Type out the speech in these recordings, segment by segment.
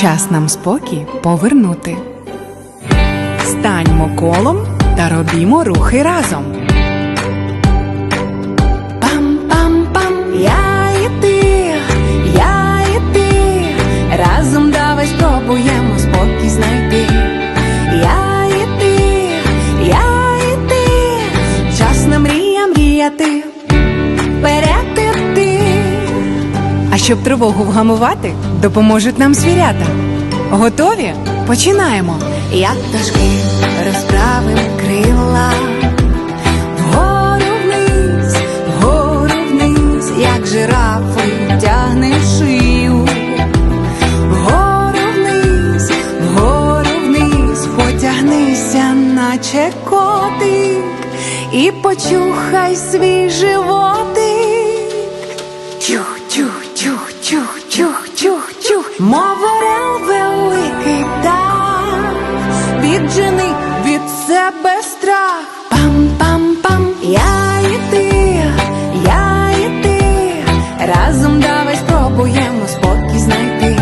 Час нам спокій повернути. Станьмо колом та робімо рухи разом. Пам-пам-пам, я і ти, я і ти, разом давай спробуємо спокій знайти. Я і ти, я і ти, час на мрія мріяти, А щоб тривогу вгамувати, допоможуть нам звірята. Готові? Починаємо. Як пташки розправим крила, вгору вниз, вгору вниз, як жирафи тягне шию, вгору вниз, вгору вниз, потягнися, наче котик, і почухай свій животик. Чух, чух, чух, чух, чух, чух, мов орел великий птах, віджени від себе страх. Пам-пам-пам, я і ти, я і ти, разом давай спробуємо спокій знайти.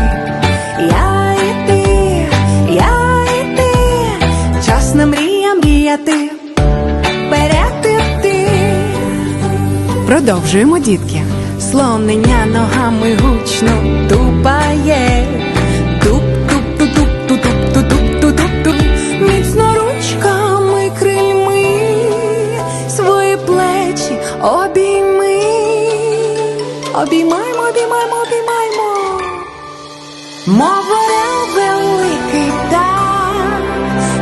Я і ти, я і ти, час на мрія мріяти. Продовжуємо, дітки. Слонення ногами гучно тупає. Туп, туп, туп, туп, туп, туп, туп, туп, туп. Міцно ручками крильми, свої плечі обійми. Обіймаймо, обіймаймо, обіймаймо. Мов орел великий птах,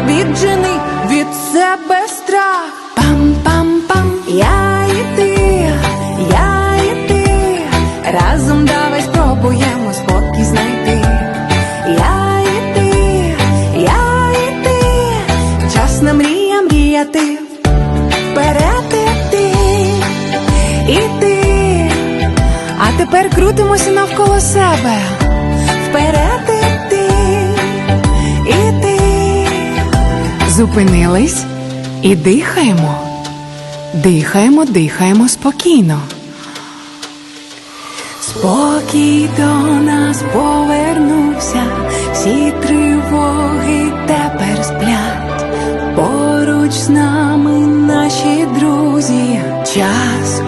віджени від себе страх. Давай спробуємо спокій знайти. Я і ти, я і ти, час на мрія мріяти, вперед іти, іти. А тепер крутимося навколо себе. Вперед іти, іти. Зупинились і дихаємо. Дихаємо, дихаємо спокійно. Спокій до нас повернувся, всі тривоги тепер сплять. Поруч з нами наші друзі, час